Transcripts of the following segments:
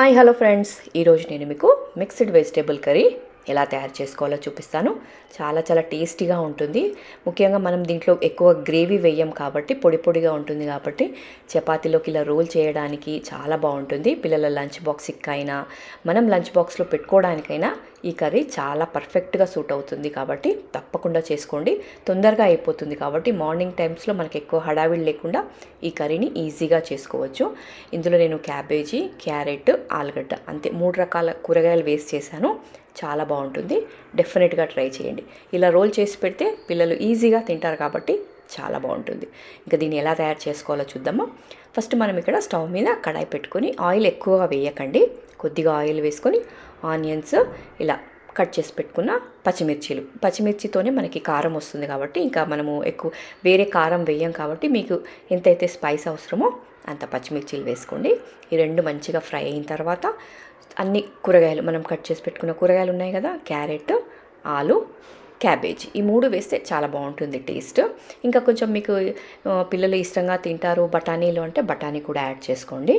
Hi hello friends. ఈరోజు నేను మీకు మిక్స్డ్ వెజిటేబుల్ కర్రీ ఎలా తయారు చేసుకోవాలో చూపిస్తాను. చాలా చాలా టేస్టీగా ఉంటుంది. ముఖ్యంగా మనం దీంట్లో ఎక్కువ గ్రేవీ వేయం కాబట్టి పొడి పొడిగా ఉంటుంది కాబట్టి చపాతీలోకి ఇలా రోల్ చేయడానికి చాలా బాగుంటుంది. పిల్లల లంచ్ బాక్స్కి అయినా మనం లంచ్ బాక్స్లో పెట్టుకోవడానికైనా ఈ కర్రీ చాలా పర్ఫెక్ట్గా సూట్ అవుతుంది కాబట్టి తప్పకుండా చేసుకోండి. తొందరగా అయిపోతుంది కాబట్టి మార్నింగ్ టైమ్స్లో మనకి ఎక్కువ హడావిడి లేకుండా ఈ కర్రీని ఈజీగా చేసుకోవచ్చు. ఇందులో నేను క్యాబేజీ క్యారెట్ ఆలుగడ్డ అంతే మూడు రకాల కూరగాయలు వేస్ట్ చేశాను. చాలా బాగుంటుంది. డెఫినెట్గా ట్రై చేయండి. ఇలా రోల్ చేసి పెడితే పిల్లలు ఈజీగా తింటారు కాబట్టి చాలా బాగుంటుంది. ఇంకా దీన్ని ఎలా తయారు చేసుకోవాలో చూద్దాము? ఫస్ట్ మనం ఇక్కడ స్టవ్ మీద కడాయి పెట్టుకొని ఆయిల్ ఎక్కువగా వేయకండి. కొద్దిగా ఆయిల్ వేసుకొని ఆనియన్స్ ఇలా కట్ చేసి పెట్టుకున్న పచ్చిమిర్చీలు. పచ్చిమిర్చితోనే మనకి కారం వస్తుంది కాబట్టి ఇంకా మనము ఎక్కువ వేరే కారం వేయం కాబట్టి మీకు ఎంతైతే స్పైస్ అవసరమో అంత పచ్చిమిర్చీలు వేసుకోండి. ఈ రెండు మంచిగా ఫ్రై అయిన తర్వాత అన్ని కూరగాయలు మనం కట్ చేసి పెట్టుకున్న కూరగాయలు ఉన్నాయి కదా క్యారెట్ ఆలు క్యాబేజ్. ఈ మూడు వేస్తే చాలా బాగుంటుంది టేస్ట్. ఇంకా కొంచెం మీకు పిల్లలు ఇష్టంగా తింటారు బఠానీలు అంటే బఠానీ కూడా యాడ్ చేసుకోండి.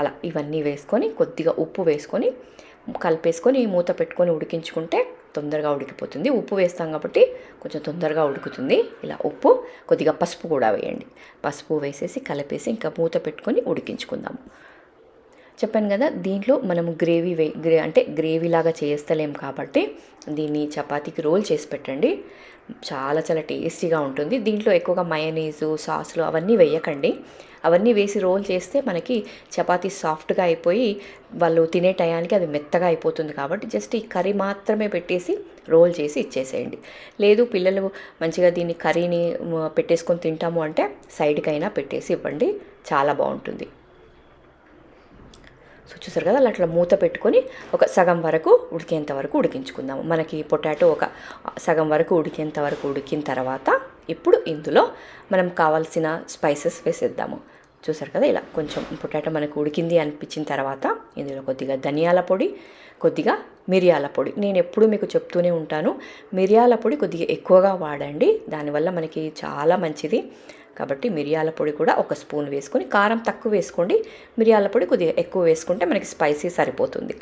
అలా ఇవన్నీ వేసుకొని కొద్దిగా ఉప్పు వేసుకొని కలిపేసుకొని మూత పెట్టుకొని ఉడికించుకుంటే తొందరగా ఉడికిపోతుంది. ఉప్పు వేస్తాం కాబట్టి కొంచెం తొందరగా ఉడుకుతుంది. ఇలా ఉప్పు కొద్దిగా పసుపు కూడా వేయండి. పసుపు వేసేసి కలిపేసి ఇంకా మూత పెట్టుకొని ఉడికించుకుందాము. చెప్పాను కదా దీంట్లో మనము గ్రేవీ వే గ్రే అంటే గ్రేవీ లాగా చేస్తలేం కాబట్టి దీన్ని చపాతీకి రోల్ చేసి పెట్టండి. చాలా చాలా టేస్టీగా ఉంటుంది. దీంట్లో ఎక్కువగా మయనీసు సాసులు అవన్నీ వేయకండి. అవన్నీ వేసి రోల్ చేస్తే మనకి చపాతీ సాఫ్ట్గా అయిపోయి వాళ్ళు తినే టయానికి అది మెత్తగా అయిపోతుంది కాబట్టి జస్ట్ ఈ కర్రీ మాత్రమే పెట్టేసి రోల్ చేసి ఇచ్చేసేయండి. లేదు పిల్లలు మంచిగా దీన్ని కర్రీని పెట్టేసుకొని తింటాము అంటే సైడ్కైనా పెట్టేసి ఇవ్వండి. చాలా బాగుంటుంది. సో చూసారు కదా? అలా అట్లా మూత పెట్టుకొని ఒక సగం వరకు ఉడికేంత వరకు ఉడికించుకుందాము. మనకి పొటాటో ఒక సగం వరకు ఉడికేంత వరకు ఉడికిన తర్వాత ఇప్పుడు ఇందులో మనం కావాల్సిన స్పైసెస్ వేసేద్దాము. చూసారు కదా? ఇలా కొంచెం పొటాటో మనకు ఉడికింది అనిపించిన తర్వాత ఇందులో కొద్దిగా ధనియాల పొడి కొద్దిగా మిరియాల పొడి. నేను ఎప్పుడు మీకు చెప్తూనే ఉంటాను మిరియాల పొడి కొద్దిగా ఎక్కువగా వాడండి. దానివల్ల మనకి చాలా మంచిది. కాబట్టి మిరియాల పొడి కూడా ఒక స్పూన్ వేసుకొని కారం తక్కువ వేసుకోండి. మిరియాల పొడి కొద్దిగా ఎక్కువ వేసుకుంటే మనకి స్పైసీ సరిపోతుంది.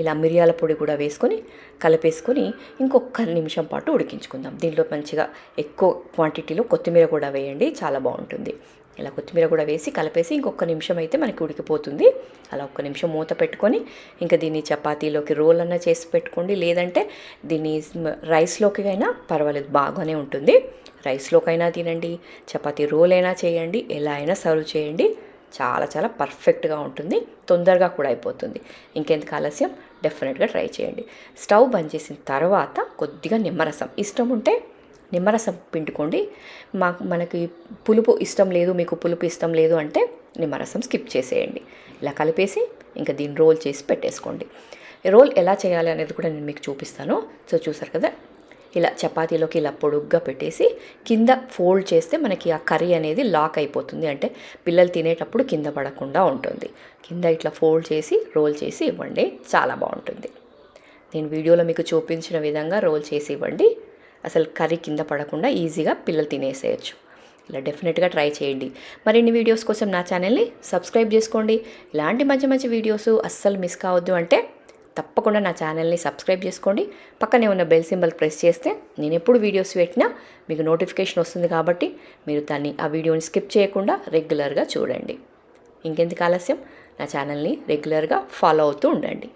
ఇలా మిరియాల పొడి కూడా వేసుకొని కలిపేసుకొని ఇంకొక నిమిషం పాటు ఉడికించుకుందాం. దీనిలో మంచిగా ఎక్కువ క్వాంటిటీలో కొత్తిమీర కూడా వేయండి చాలా బాగుంటుంది. ఇలా కొత్తిమీర కూడా వేసి కలిపేసి ఇంకొక నిమిషం అయితే మనకి ఉడికిపోతుంది. అలా ఒక్క నిమిషం మూత పెట్టుకొని ఇంకా దీన్ని చపాతీలోకి రోల్ అన్నా చేసి పెట్టుకోండి. లేదంటే దీన్ని రైస్లోకి అయినా పర్వాలేదు బాగానే ఉంటుంది. రైస్లోకైనా తినండి చపాతీ రోల్ అయినా చేయండి ఎలా అయినా సర్వ్ చేయండి. చాలా చాలా పర్ఫెక్ట్గా ఉంటుంది తొందరగా కూడా అయిపోతుంది. ఇంకెందుకు ఆలస్యం? డెఫినెట్గా ట్రై చేయండి. స్టవ్ బంద్ చేసిన తర్వాత కొద్దిగా నిమ్మరసం. ఇష్టం ఉంటే నిమ్మరసం పిండుకోండి. మాకు మనకి పులుపు ఇష్టం లేదు మీకు పులుపు ఇష్టం లేదు అంటే నిమ్మరసం స్కిప్ చేసేయండి. ఇలా కలిపేసి ఇంకా దీన్ని రోల్ చేసి పెట్టేసుకోండి. రోల్ ఎలా చేయాలి అనేది కూడా నేను మీకు చూపిస్తాను. సో చూసారు కదా? ఇలా చపాతీలోకి ఇలా పొడుగ్గా పెట్టేసి కింద ఫోల్డ్ చేస్తే మనకి ఆ కర్రీ అనేది లాక్ అయిపోతుంది. అంటే పిల్లలు తినేటప్పుడు కింద పడకుండా ఉంటుంది. కింద ఇట్లా ఫోల్డ్ చేసి రోల్ చేసి ఇవ్వండి. చాలా బాగుంటుంది. నేను వీడియోలో మీకు చూపించిన విధంగా రోల్ చేసి ఇవ్వండి. అసలు కర్రీ కింద పడకుండా ఈజీగా పిల్లలు తినేసేయచ్చు. ఇలా డెఫినెట్గా ట్రై చేయండి. మరిన్ని వీడియోస్ కోసం నా ఛానల్ని సబ్స్క్రైబ్ చేసుకోండి. ఇలాంటి మంచి మంచి వీడియోస్ అస్సలు మిస్ కావద్దు అంటే తప్పకుండా నా ఛానల్ని సబ్స్క్రైబ్ చేసుకోండి. పక్కనే ఉన్న బెల్ సింబల్ ప్రెస్ చేస్తే నేను ఎప్పుడు వీడియోస్ పెట్టినా మీకు నోటిఫికేషన్ వస్తుంది కాబట్టి మీరు దాన్ని ఆ వీడియోని స్కిప్ చేయకుండా రెగ్యులర్గా చూడండి. ఇంకెందుకు ఆలస్యం? నా ఛానల్ని రెగ్యులర్గా ఫాలో అవుతూ ఉండండి.